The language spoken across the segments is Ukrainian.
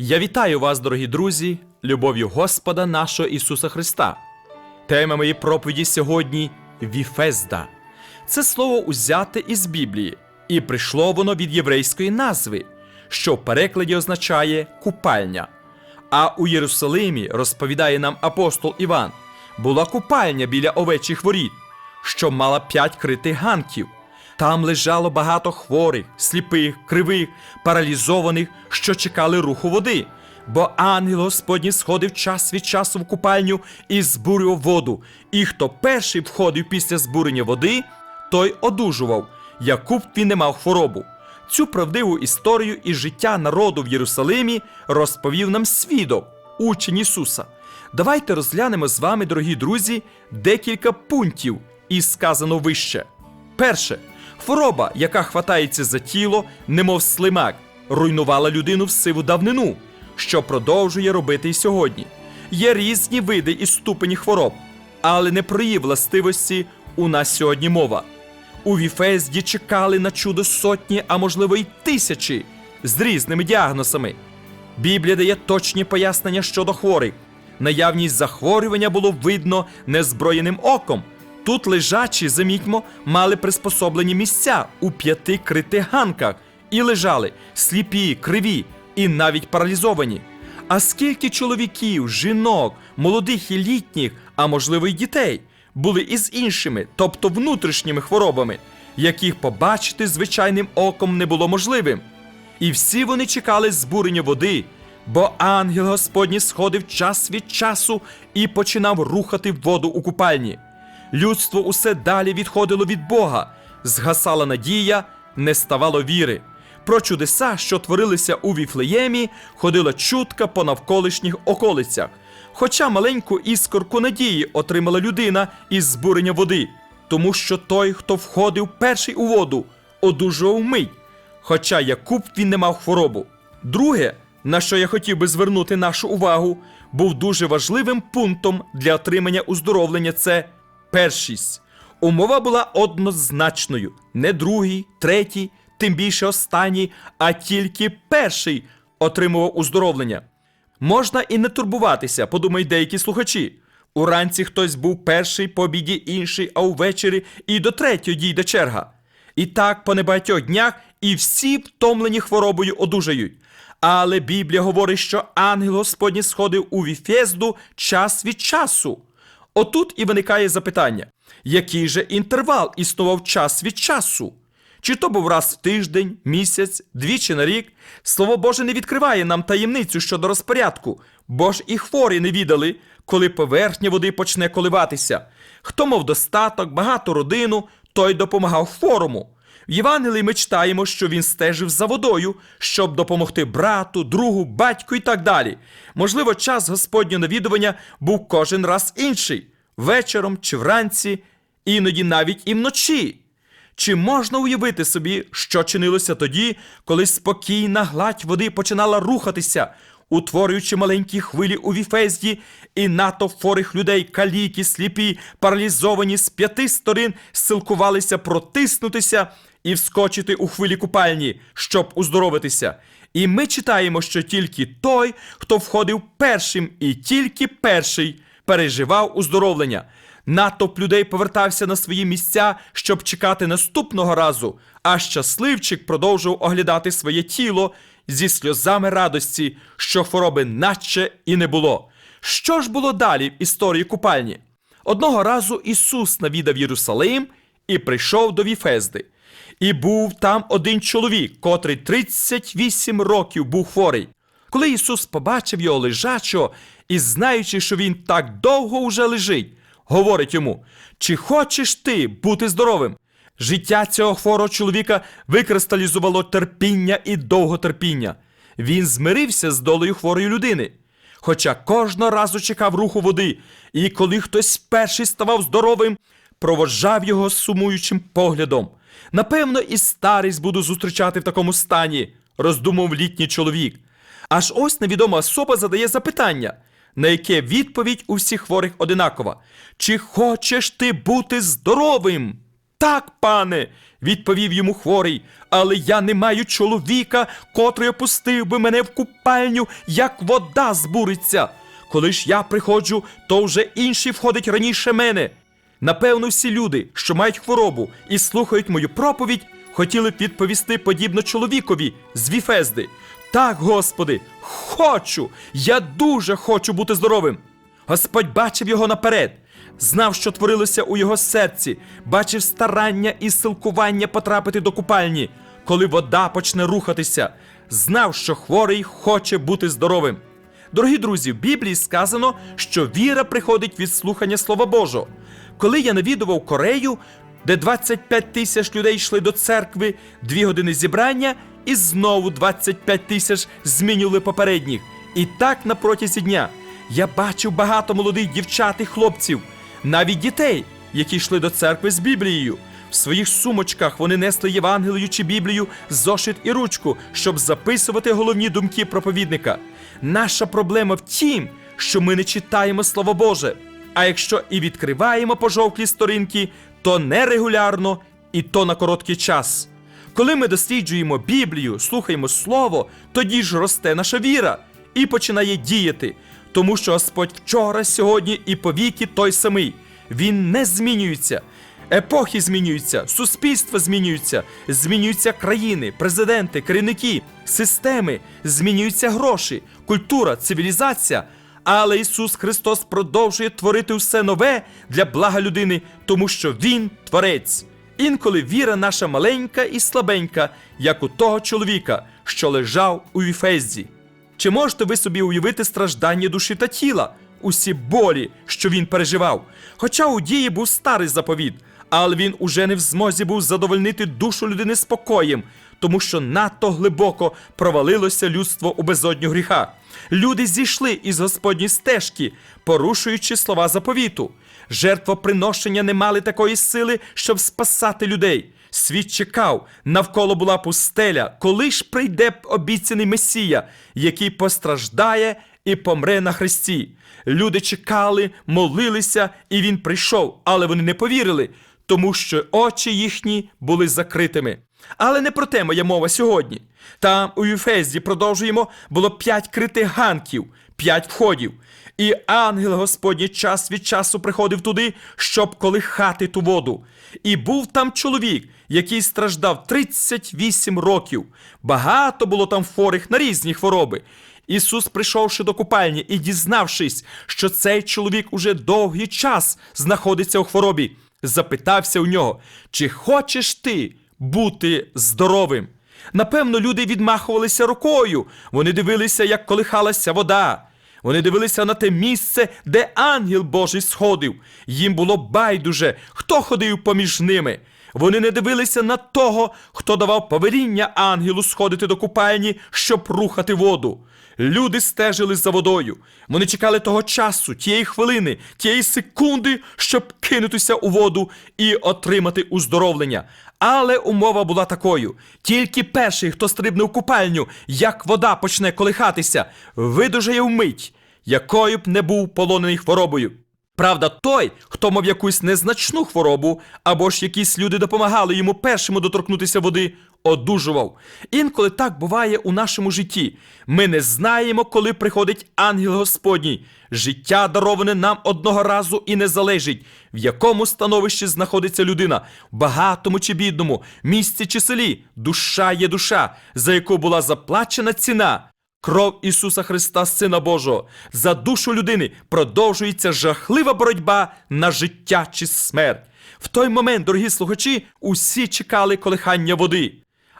Я вітаю вас, дорогі друзі, любов'ю Господа нашого Ісуса Христа. Тема моєї проповіді сьогодні Віфезда. Це слово узяте із Біблії, і прийшло воно від єврейської назви, що в перекладі означає купальня. А у Єрусалимі, розповідає нам апостол Іван, була купальня біля овечих воріт, що мала п'ять критих ганків. Там лежало багато хворих, сліпих, кривих, паралізованих, що чекали руху води. Бо ангел Господній сходив час від часу в купальню і збурював воду. І хто перший входив після збурення води, той одужував, яку б він не мав хворобу. Цю правдиву історію із життя народу в Єрусалимі розповів нам свідок, учень Ісуса. Давайте розглянемо з вами, дорогі друзі, декілька пунктів із сказано вище. Перше, хвороба, яка хватається за тіло, немов слимак, руйнувала людину в сиву давнину, що продовжує робити і сьогодні. Є різні види і ступені хвороб, але не про її властивості у нас сьогодні мова. У Віфезді чекали на чудо сотні, а можливо й тисячі з різними діагнозами. Біблія дає точні пояснення щодо хворих. Наявність захворювання було видно незброєним оком. Тут лежачі, замітьмо, мали приспособлені місця у п'яти критих ганках і лежали сліпі, криві і навіть паралізовані. А скільки чоловіків, жінок, молодих і літніх, а можливо й дітей, були із іншими, тобто внутрішніми хворобами, яких побачити звичайним оком не було можливим. І всі вони чекали збурення води, бо ангел Господній сходив час від часу і починав рухати воду у купальні. Людство усе далі відходило від Бога, згасала надія, не ставало віри. Про чудеса, що творилися у Віфлеємі, ходила чутка по навколишніх околицях. Хоча маленьку іскорку надії отримала людина із збурення води, тому що той, хто входив перший у воду, одужував мить, хоча Якуб він не мав хворобу. Друге, на що я хотів би звернути нашу увагу, був дуже важливим пунктом для отримання уздоровлення це першість. Умова була однозначною: не другий, третій, тим більше останній, а тільки перший отримував уздоровлення. Можна і не турбуватися, подумають деякі слухачі. Уранці хтось був перший, по обіді інший, а увечері і до третього дійде черга. І так по небагатьох днях і всі втомлені хворобою одужають. Але Біблія говорить, що ангел Господній сходив у Віфезду час від часу. Отут і виникає запитання: який же інтервал існував час від часу? Чи то був раз в тиждень, місяць, двічі на рік? Слово Боже не відкриває нам таємницю щодо розпорядку, бо ж і хворі не відали, коли поверхня води почне коливатися. Хто мав достаток, багату родину, той допомагав хворому. В Євангелії ми читаємо, що він стежив за водою, щоб допомогти брату, другу, батьку і так далі. Можливо, час Господнього навідування був кожен раз інший вечором чи вранці, іноді навіть і вночі. Чи можна уявити собі, що чинилося тоді, коли спокійна гладь води починала рухатися, утворюючи маленькі хвилі у віфезді, і натовп хворих людей, каліки, сліпі, паралізовані з п'яти сторін, силкувалися протиснутися і вскочити у хвилі купальні, щоб уздоровитися. І ми читаємо, що тільки той, хто входив першим, і тільки перший переживав уздоровлення. Натовп людей повертався на свої місця, щоб чекати наступного разу, а щасливчик продовжував оглядати своє тіло зі сльозами радості, що хвороби наче і не було. Що ж було далі в історії купальні? Одного разу Ісус навідав Єрусалим і прийшов до Віфезди. І був там один чоловік, котрий 38 років був хворий. Коли Ісус побачив його лежачого і знаючи, що він так довго уже лежить, говорить йому: Чи хочеш ти бути здоровим? Життя цього хворого чоловіка викристалізувало терпіння і довготерпіння. Він змирився з долею хворої людини. Хоча кожного разу чекав руху води, і коли хтось перший ставав здоровим, проводжав його сумуючим поглядом. Напевно, і старість буду зустрічати в такому стані, роздумав літній чоловік. Аж ось невідома особа задає запитання, на яке відповідь у всіх хворих одинакова: Чи хочеш ти бути здоровим? Так, пане, відповів йому хворий, але я не маю чоловіка, котрий опустив би мене в купальню, як вода збуриться. Коли ж я приходжу, то вже інший входить раніше мене. Напевно, всі люди, що мають хворобу і слухають мою проповідь, хотіли б відповісти подібно чоловікові з Віфезди. Так, Господи, хочу, я дуже хочу бути здоровим. Господь бачив його наперед, знав, що творилося у його серці, бачив старання і силкування потрапити до купальні, коли вода почне рухатися, знав, що хворий хоче бути здоровим. Дорогі друзі, в Біблії сказано, що віра приходить від слухання Слова Божого. Коли я навідував Корею, де 25 тисяч людей йшли до церкви, дві години зібрання, і знову 25 тисяч змінювали попередніх. І так на протязі дня я бачив багато молодих дівчат і хлопців, навіть дітей, які йшли до церкви з Біблією. В своїх сумочках вони несли Євангелію чи Біблію, зошит і ручку, щоб записувати головні думки проповідника. Наша проблема в тім, що ми не читаємо Слово Боже. А якщо і відкриваємо пожовклі сторінки, то нерегулярно і то на короткий час. Коли ми досліджуємо Біблію, слухаємо Слово, тоді ж росте наша віра і починає діяти, тому що Господь вчора, сьогодні і повіки той самий. Він не змінюється. Епохи змінюються, суспільства змінюються, змінюються країни, президенти, керівники, системи, змінюються гроші, культура, цивілізація. Але Ісус Христос продовжує творити все нове для блага людини, тому що Він творець. Інколи віра наша маленька і слабенька, як у того чоловіка, що лежав у Віфезді. Чи можете ви собі уявити страждання душі та тіла, усі болі, що він переживав? Хоча у дії був старий заповіт, але він уже не в змозі був задовольнити душу людини спокоєм, тому що надто глибоко провалилося людство у безодню гріха. Люди зійшли із Господні стежки, порушуючи слова заповіту. Жертвоприношення не мали такої сили, щоб спасати людей. Світ чекав, навколо була пустеля, коли ж прийде обіцяний Месія, який постраждає і помре на хресті. Люди чекали, молилися, і він прийшов, але вони не повірили, тому що очі їхні були закритими. Але не про те моя мова сьогодні. Там у Юфезді продовжуємо було п'ять критих ганків, п'ять входів. І ангел Господній час від часу приходив туди, щоб колихати ту воду. І був там чоловік, який страждав 38 років. Багато було там хворих на різні хвороби. Ісус, прийшовши до купальні і дізнавшись, що цей чоловік уже довгий час знаходиться у хворобі, запитався у нього: чи хочеш ти бути здоровим? Напевно, люди відмахувалися рукою. Вони дивилися, як колихалася вода. Вони дивилися на те місце, де ангел Божий сходив. Їм було байдуже, хто ходив поміж ними. Вони не дивилися на того, хто давав повеління ангелу сходити до купальні, щоб рухати воду. Люди стежили за водою. Вони чекали того часу, тієї хвилини, тієї секунди, щоб кинутися у воду і отримати уздоровлення. Але умова була такою: тільки перший, хто стрибне в купальню, як вода почне колихатися, видужає вмить, якою б не був полонений хворобою. Правда, той, хто мав якусь незначну хворобу, або ж якісь люди допомагали йому першому доторкнутися води, одужував. Інколи так буває у нашому житті. Ми не знаємо, коли приходить ангел Господній. Життя дароване нам одного разу і не залежить, в якому становищі знаходиться людина, багатому чи бідному, місці чи селі. Душа є душа, за яку була заплачена ціна. Кров Ісуса Христа, Сина Божого, за душу людини продовжується жахлива боротьба на життя чи смерть. В той момент, дорогі слухачі, усі чекали колихання води.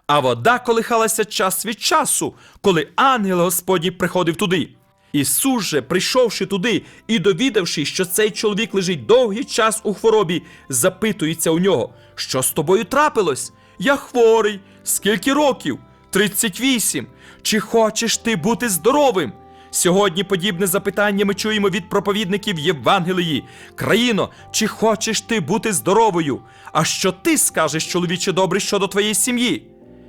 А вода колихалася час від часу, коли ангел Господній приходив туди. Ісус же, прийшовши туди і довідавшись, що цей чоловік лежить довгий час у хворобі, запитується у нього, що з тобою трапилось? Я хворий. Скільки років? 38. Чи хочеш ти бути здоровим? Сьогодні подібне запитання ми чуємо від проповідників Євангелії. Країно, чи хочеш ти бути здоровою? А що ти скажеш, чоловіче добрий, щодо твоєї сім'ї?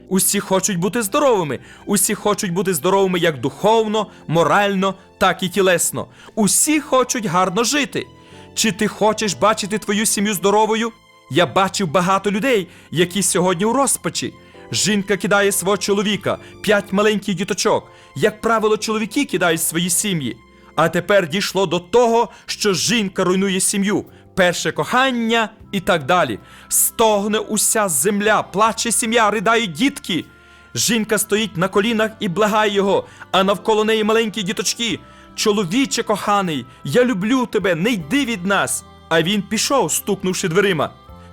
Усі хочуть бути здоровими, усі хочуть бути здоровими як духовно, морально, так і тілесно. Усі хочуть гарно жити. Чи ти хочеш бачити твою сім'ю здоровою? Я бачив багато людей, які сьогодні у розпачі. Жінка кидає свого чоловіка, п'ять маленьких діточок. Як правило, чоловіки кидають свої сім'ї. А тепер дійшло до того, що жінка руйнує сім'ю, перше кохання і так далі. Стогне уся земля, плаче сім'я, riдають дітки. Жінка стоїть на колінах і благає його, а навколо неї маленькі діточки. Чоловіче коханий, я люблю тебе, не йди від нас. А він пішов, стукнувши дверима.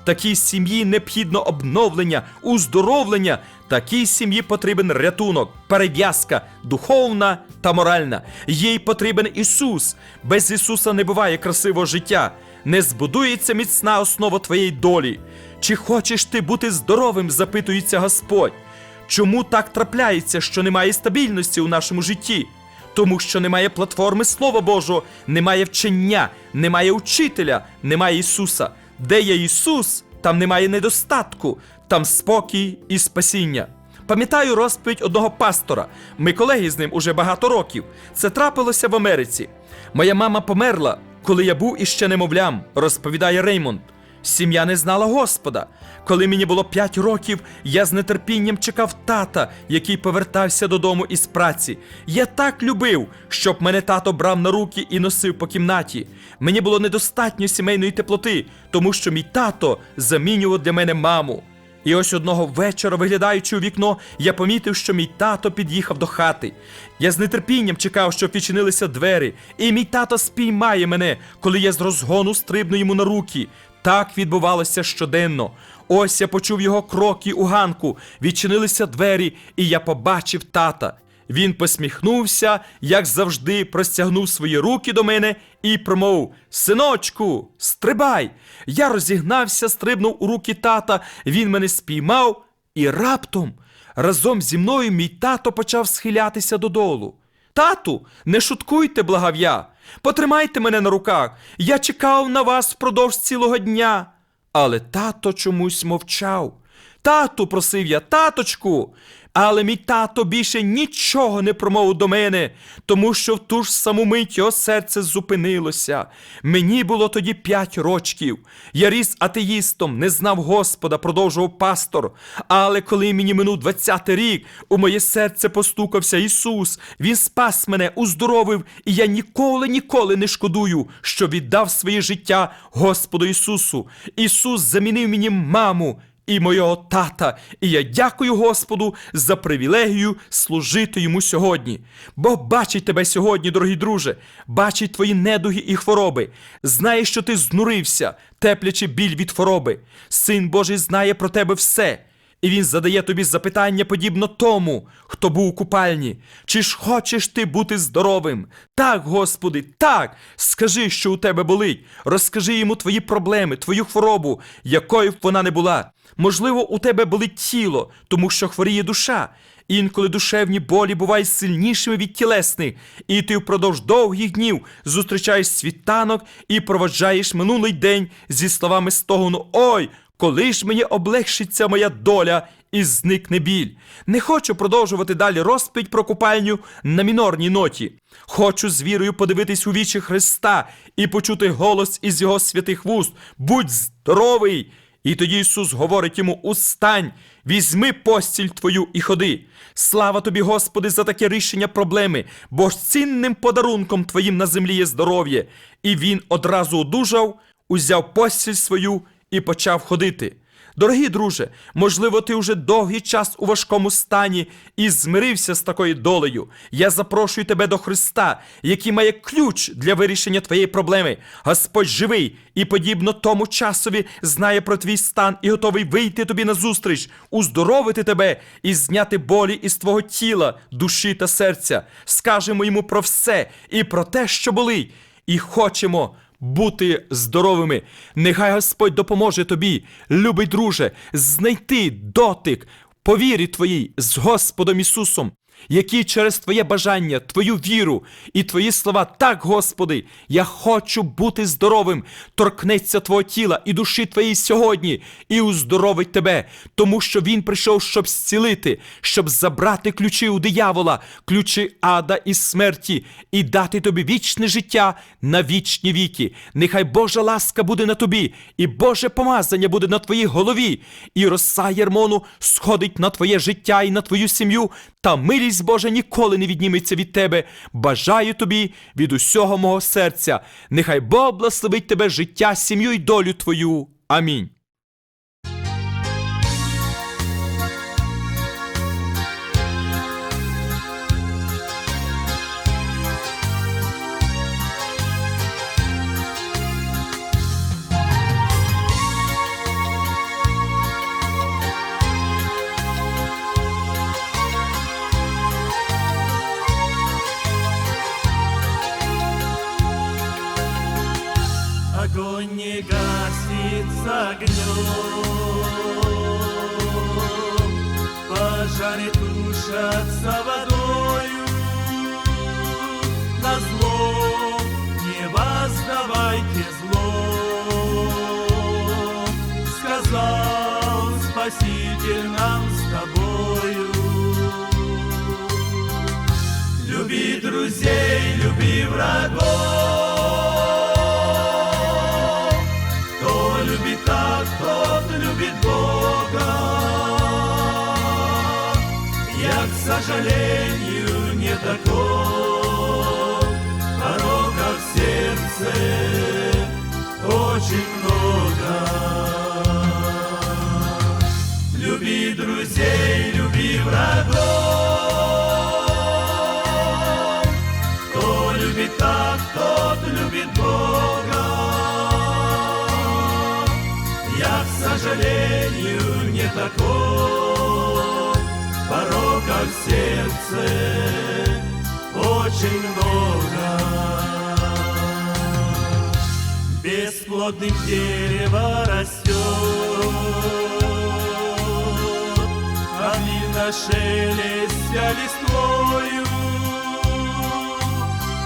Такій сім'ї необхідно обновлення, уздоровлення. Такій сім'ї потрібен рятунок, перев'язка, духовна та моральна. Їй потрібен Ісус. Без Ісуса не буває красивого життя, не збудується міцна основа твоєї долі. Чи хочеш ти бути здоровим? запитується Господь. Чому так трапляється, що немає стабільності у нашому житті? Тому що немає платформи Слова Божого, немає вчення, немає учителя, немає Ісуса. Де є Ісус, там немає недостатку, там спокій і спасіння. Пам'ятаю розповідь одного пастора. Ми колеги з ним уже багато років. Це трапилося в Америці. Моя мама померла, коли я був іще немовлям, розповідає Реймонд. Сім'я не знала Господа. Коли мені було 5 років, я з нетерпінням чекав тата, який повертався додому із праці. Я так любив, щоб мене тато брав на руки і носив по кімнаті. Мені було недостатньо сімейної теплоти, тому що мій тато замінював для мене маму. І ось одного вечора, виглядаючи у вікно, я помітив, що мій тато під'їхав до хати. Я з нетерпінням чекав, щоб відчинилися двері, і мій тато спіймає мене, коли я з розгону стрибну йому на руки. Так відбувалося щоденно. Ось я почув його кроки у ганку, відчинилися двері, і я побачив тата. Він посміхнувся, як завжди, простягнув свої руки до мене і промовив: Синочку, стрибай! Я розігнався, стрибнув у руки тата, він мене спіймав, і раптом разом зі мною мій тато почав схилятися додолу. Тату, не шуткуйте, благав я. Потримайте мене на руках. Я чекав на вас впродовж цілого дня. Але тато чомусь мовчав. Тату, просив я, таточку. Але мій тато більше нічого не промовив до мене, тому що в ту ж саму мить його серце зупинилося. Мені було тоді п'ять рочків. Я ріс атеїстом, не знав Господа, продовжував пастор. Але коли мені минув двадцятий рік, у моє серце постукався Ісус. Він спас мене, уздоровив, і я ніколи, ніколи не шкодую, що віддав своє життя Господу Ісусу. Ісус замінив мені маму і мого тата, і я дякую Господу за привілегію служити йому сьогодні. Бо бачить тебе сьогодні, дорогий друже, бачить твої недуги і хвороби, знає, що ти знурився, теплячи біль від хвороби. Син Божий знає про тебе все. І він задає тобі запитання подібно тому, хто був у купальні. Чи ж хочеш ти бути здоровим? Так, Господи, так. Скажи, що у тебе болить. Розкажи йому твої проблеми, твою хворобу, якою б вона не була. Можливо, у тебе болить тіло, тому що хворіє душа. Інколи душевні болі бувають сильнішими від тілесних, і ти впродовж довгих днів зустрічаєш світанок і проводжаєш минулий день зі словами стогону Ой, коли ж мені облегшиться моя доля і зникне біль. Не хочу продовжувати далі розповідь про купальню на мінорній ноті. Хочу з вірою подивитись у вічі Христа і почути голос із його святих вуст. Будь здоровий! І тоді Ісус говорить йому: Устань, візьми постіль твою і ходи. Слава тобі, Господи, за таке рішення проблеми, бо ж цінним подарунком твоїм на землі є здоров'я. І він одразу одужав, узяв постіль свою і почав ходити. Дорогі друже, можливо, ти вже довгий час у важкому стані і змирився з такою долею. Я запрошую тебе до Христа, який має ключ для вирішення твоєї проблеми. Господь живий і, подібно тому часові, знає про твій стан і готовий вийти тобі назустріч, уздоровити тебе і зняти болі із твого тіла, душі та серця. Скажемо йому про все і про те, що болить, і хочемо бути здоровими. Нехай Господь допоможе тобі, любий друже, знайти дотик по вірі твоїй з Господом Ісусом. Які через Твоє бажання, Твою віру і Твої слова, так, Господи, я хочу бути здоровим, торкнеться Твого тіла і душі Твоєї сьогодні, і уздоровить Тебе, тому що Він прийшов, щоб зцілити, щоб забрати ключі у диявола, ключі ада і смерті, і дати тобі вічне життя на вічні віки. Нехай Божа ласка буде на тобі, і Боже помазання буде на твоїй голові, і роса Єрмону сходить на твоє життя і на твою сім'ю, та милість Божа ніколи не відніметься від тебе. Бажаю тобі від усього мого серця. Нехай Бог благословить тебе життя, сім'ю і долю твою. Амінь. Люби врагов, кто любит так, тот любит Бога. Я, к сожалению, не такой, порока в сердце очень много. Люби друзей, люби врагов, сожалению, не такой, порока в сердце очень много. Бесплодным дерево растет, Амина шелестя листвою.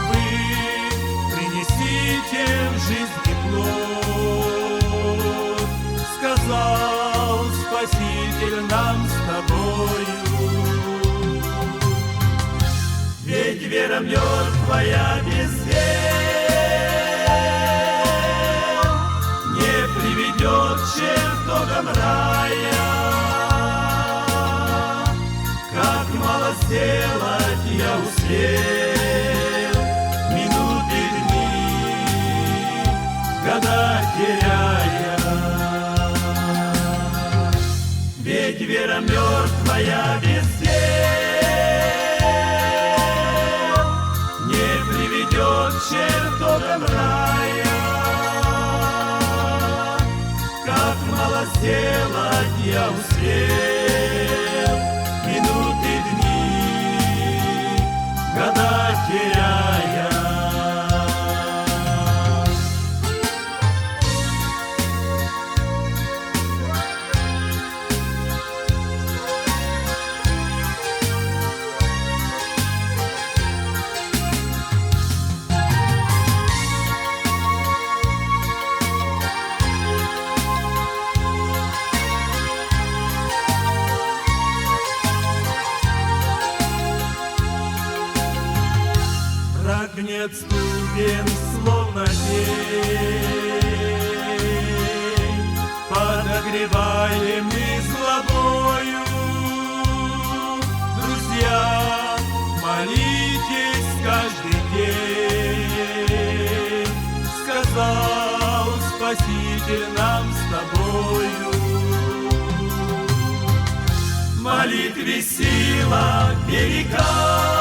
Вы принесите в жизнь тепло, Сказал Спаситель нам с тобою. Ведь вера мертвая без дел Не приведет к чертогам сделать я успел Прогнет ступен, словно день, Подогреваемый злобою. Друзья, молитесь каждый день, Сказал Спаситель нам с тобою. Молитве сила велика,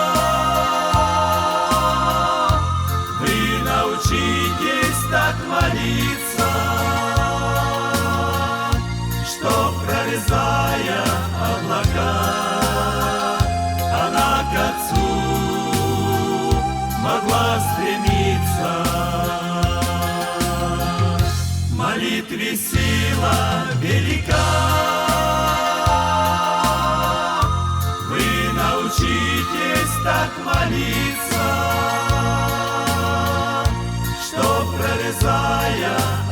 так молиться, Что прорезая облака, Она к Отцу могла стремиться. Молитве сила велика, Вы научитесь зая.